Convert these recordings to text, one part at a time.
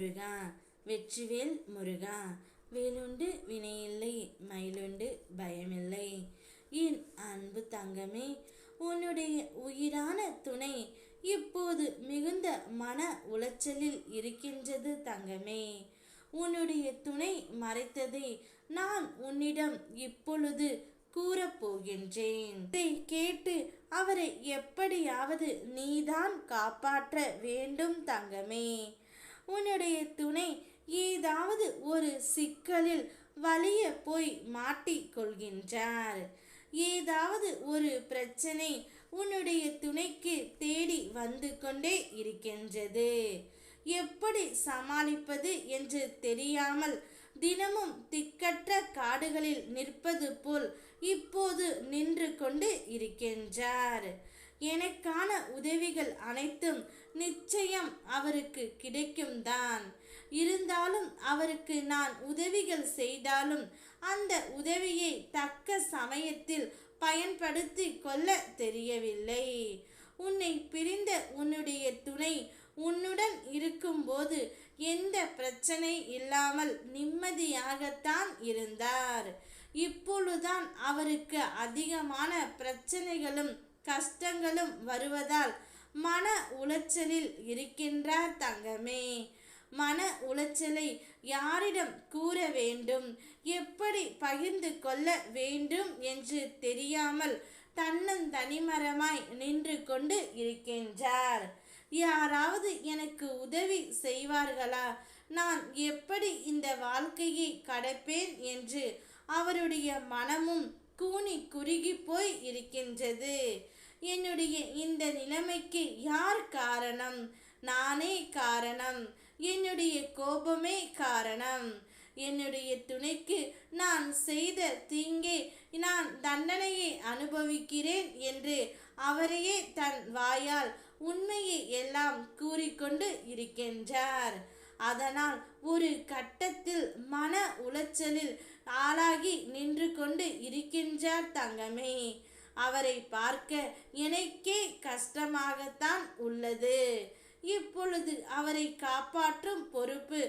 முருகா வெற்றிவேல் முருகா. வேலுண்டு வினையில்லை மயிலுண்டு பயமில்லை. என் அன்பு தங்கமே உன்னுடைய உயிரான துணை இப்போது மிகுந்த மன உளைச்சலில் இருக்கின்றது தங்கமே. உன்னுடைய துணை மறைத்ததை நான் உன்னிடம் இப்பொழுது கூறப்போகின்றேன் இதை கேட்டு அவரை எப்படியாவது நீதான் காப்பாற்ற வேண்டும் தங்கமே. உன்னுடைய துணை ஏதாவது ஒரு சிக்கலில் வலிய போய் மாட்டிக் கொள்கின்றார் ஏதாவது ஒரு பிரச்சனை உன்னுடைய துணைக்கு தேடி வந்து கொண்டே இருக்கின்றது. எப்படி சமாளிப்பது என்று தெரியாமல் தினமும் திக்கற்ற காடுகளில் நிற்பது போல் இப்போது நின்று கொண்டு இருக்கின்றார். எனக்கான உதவிகள் அனைத்தும் நிச்சயம் அவருக்கு கிடைக்கும் தான் இருந்தாலும் அவருக்கு நான் உதவிகள் செய்தாலும் அந்த உதவியை தக்க சமயத்தில் பயன்படுத்தி கொள்ள தெரியவில்லை. உன்னை பிரிந்த உன்னுடைய துணை உன்னுடன் இருக்கும்போது எந்த பிரச்சனை இல்லாமல் நிம்மதியாகத்தான் இருந்தார். இப்பொழுதுதான் அவருக்கு அதிகமான பிரச்சனைகளும் கஷ்டங்களும் வருவதால் மன உளைச்சலில் இருக்கின்றார் தங்கமே. மன உளைச்சலை யாரிடம் கூற வேண்டும்? எப்படி பகிர்ந்து கொள்ள வேண்டும் என்று தெரியாமல் தன்னந்தனிமரமாய் நின்று கொண்டு இருக்கின்றார். யாராவது எனக்கு உதவி செய்வார்களா? நான் எப்படி இந்த வாழ்க்கையை கடப்பேன் என்று அவருடைய மனமும் கூனி குறுகி போய் இருக்கின்றது. என்னுடைய இந்த நிலைமைக்கு யார் காரணம்? நானே காரணம். என்னுடைய கோபமே காரணம். என்னுடைய துணைக்கு நான் செய்த தீங்கே நான் தண்டனையை அனுபவிக்கிறேன் என்று அவரையே தன் வாயால் உண்மையை எல்லாம் கூறிக்கொண்டு இருக்கின்றார். அதனால் ஒரு கட்டத்தில் மன உளைச்சலில் ஆளாகி நின்று கொண்டு இருக்கின்றார் தங்கமே. அவரை பார்க்க எனக்கே கஷ்டமாகத்தான் உள்ளது. இப்பொழுது அவரை காப்பாற்றும் பொறுப்பு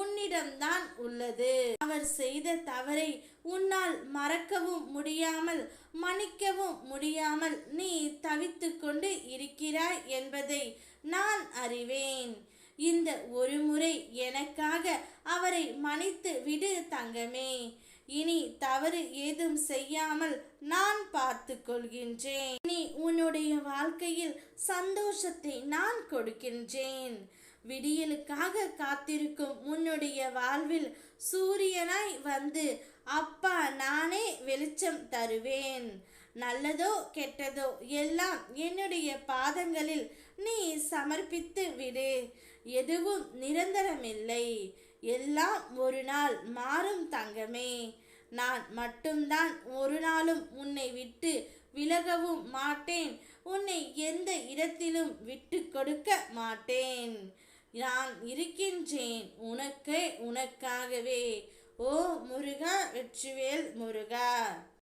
உன்னிடம்தான் உள்ளது. அவர் செய்த தவறை உன்னால் மறக்கவும் முடியாமல் மன்னிக்கவும் முடியாமல் நீ தவித்து கொண்டு இருக்கிறாய் என்பதை நான் அறிவேன். இந்த ஒரு முறை எனக்காக அவரை மன்னித்து விடு தங்கமே. இனி தவறு ஏதும் செய்யாமல் நான் பார்த்து கொள்கின்றேன். இனி உன்னுடைய வாழ்க்கையில் சந்தோஷத்தை நான் கொடுக்கின்றேன். விடியலுக்காக காத்திருக்கும் உன்னுடைய வாழ்வில் சூரியனாய் வந்து அப்பா நானே வெளிச்சம் தருவேன். நல்லதோ கெட்டதோ எல்லாம் என்னுடைய பாதங்களில் நீ சமர்ப்பித்து விடு. எதுவும் நிரந்தரமில்லை. எல்லாம் ஒரு நாள் மாறும் தங்கமே. நான் மட்டும்தான் ஒரு நாளும் உன்னை விட்டு விலகவும் மாட்டேன். உன்னை எந்த இடத்திலும் விட்டு கொடுக்க மாட்டேன். நான் இருக்கின்றேன் உனக்கே உனக்காகவே. ஓ முருகா வெற்றிவேல் முருகா.